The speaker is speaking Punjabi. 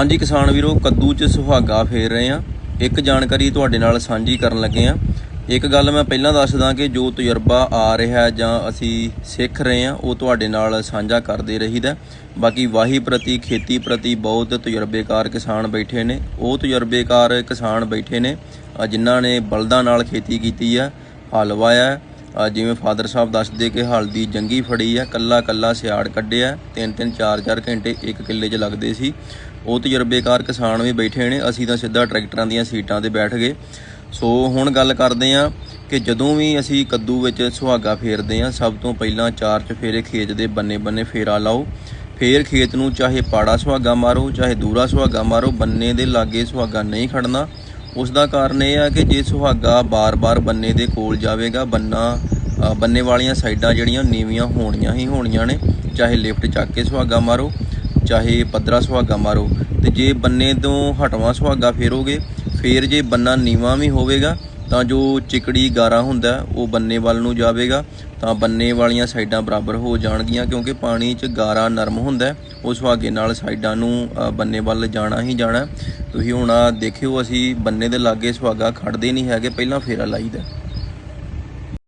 ਹਾਂਜੀ ਕਿਸਾਨ ਵੀਰੋ, ਕੱਦੂ 'ਚ ਸੁਹਾਗਾ ਫੇਰ ਰਹੇ ਆ ਇੱਕ ਜਾਣਕਾਰੀ ਤੁਹਾਡੇ ਨਾਲ ਸਾਂਝੀ ਕਰਨ ਲੱਗੇ ਆ ਇੱਕ ਗੱਲ ਮੈਂ ਪਹਿਲਾਂ ਦੱਸਦਾ ਕਿ ਜੋ ਤਜਰਬਾ ਆ ਰਿਹਾ ਜਾਂ ਅਸੀਂ ਸਿੱਖ ਰਹੇ ਆ ਉਹ ਤੁਹਾਡੇ ਨਾਲ ਸਾਂਝਾ ਕਰਦੇ ਰਹੀਦਾ। ਬਾਕੀ ਵਾਹੀ ਪ੍ਰਤੀ, ਖੇਤੀ ਪ੍ਰਤੀ ਬਹੁਤ ਤਜਰਬੇਕਾਰ ਕਿਸਾਨ ਬੈਠੇ ਨੇ। ਉਹ ਤਜਰਬੇਕਾਰ ਕਿਸਾਨ ਬੈਠੇ ਨੇ। ਜਿਨ੍ਹਾਂ ਨੇ ਬਲਦਾਂ ਨਾਲ ਖੇਤੀ ਕੀਤੀ ਆ, ਹਲ ਵਾਇਆ। ਹੈ। ਜਿਵੇਂ ਫਾਦਰ ਸਾਹਿਬ ਦੱਸਦੇ ਕਿ ਹਲ ਦੀ ਜੰਗੀ ਫੜੀ ਆ, ਕੱਲਾ ਕੱਲਾ ਸਿਆੜ ਕੱਢਿਆ, ਤਿੰਨ ਤਿੰਨ ਚਾਰ ਚਾਰ ਘੰਟੇ ਇੱਕ ਕਿੱਲੇ 'ਚ ਲੱਗਦੇ ਸੀ। ਉਹ ਤਜਰਬੇਕਾਰ ਕਿਸਾਨ ਵੀ ਬੈਠੇ ਨੇ, ਅਸੀਂ ਤਾਂ ਸਿੱਧਾ ਟਰੈਕਟਰਾਂ ਦੀਆਂ ਸੀਟਾਂ ਤੇ ਬੈਠ ਗਏ। ਸੋ ਹੁਣ ਗੱਲ ਕਰਦੇ ਆ ਕਿ ਜਦੋਂ ਵੀ ਅਸੀਂ ਕੱਦੂ ਵਿੱਚ ਸੁਹਾਗਾ ਫੇਰਦੇ ਆ, ਸਭ ਤੋਂ ਪਹਿਲਾਂ ਚਾਰ ਚਫੇਰੇ ਖੇਤ ਦੇ ਬੰਨੇ ਬੰਨੇ ਫੇਰਾ ਲਾਓ। ਫੇਰ ਖੇਤ ਨੂੰ ਚਾਹੇ ਪਾੜਾ ਸੁਹਾਗਾ ਮਾਰੋ, ਚਾਹੇ ਦੂਰਾ ਸੁਹਾਗਾ ਮਾਰੋ, ਬੰਨੇ ਦੇ ਲਾਗੇ ਸੁਹਾਗਾ ਨਹੀਂ ਖੜਨਾ। ਉਸ ਦਾ ਕਾਰਨ ਇਹ ਆ ਕਿ ਜੇ ਸੁਹਾਗਾ ਬਾਰ-ਬਾਰ ਬੰਨੇ ਦੇ ਕੋਲ ਜਾਵੇਗਾ, ਬੰਨਾ ਬੰਨੇ ਵਾਲੀਆਂ ਸਾਈਡਾਂ ਜਿਹੜੀਆਂ ਨੀਵੀਆਂ ਹੋਣੀਆਂ ਹੀ ਹੋਣੀਆਂ ਨੇ, ਚਾਹੇ ਲਿਫਟ ਚੱਕ ਕੇ ਸੁਹਾਗਾ ਮਾਰੋ, ਚਾਹੇ ਪੱਧਰਾ ਸੁਹਾਗਾ ਮਾਰੋ, ਤੇ ਜੇ ਬੰਨੇ ਤੋਂ ਹਟਵਾ ਸੁਹਾਗਾ ਫੇਰੋਗੇ, ਫੇਰ ਜੇ ਬੰਨਾ ਨੀਵਾ ਵੀ ਹੋਵੇਗਾ ਤਾਂ ਜੋ ਚਿਕੜੀ ਗਾਰਾ ਹੁੰਦਾ, ਉਹ ਬੰਨੇ ਵੱਲ ਨੂੰ ਜਾਵੇਗਾ, ਤਾਂ ਬੰਨੇ ਵਾਲੀਆਂ ਸਾਈਡਾਂ ਬਰਾਬਰ ਹੋ ਜਾਣਗੀਆਂ, ਕਿਉਂਕਿ ਪਾਣੀ 'ਚ ਗਾਰਾ ਨਰਮ ਹੁੰਦਾ ਉਹ ਸੁਹਾਗੇ ਨਾਲ ਸਾਈਡਾਂ ਨੂੰ ਬੰਨੇ ਵੱਲ ਜਾਣਾ ਹੀ ਜਾਣਾ ਤੁਸੀਂ ਹੁਣ ਦੇਖਿਓ, ਅਸੀਂ ਬੰਨੇ ਦੇ ਲਾਗੇ ਸੁਹਾਗਾ ਖੜਦੇ ਨਹੀਂ ਹੈਗੇ, ਪਹਿਲਾਂ ਫੇਰਾ ਲਾਈਦਾ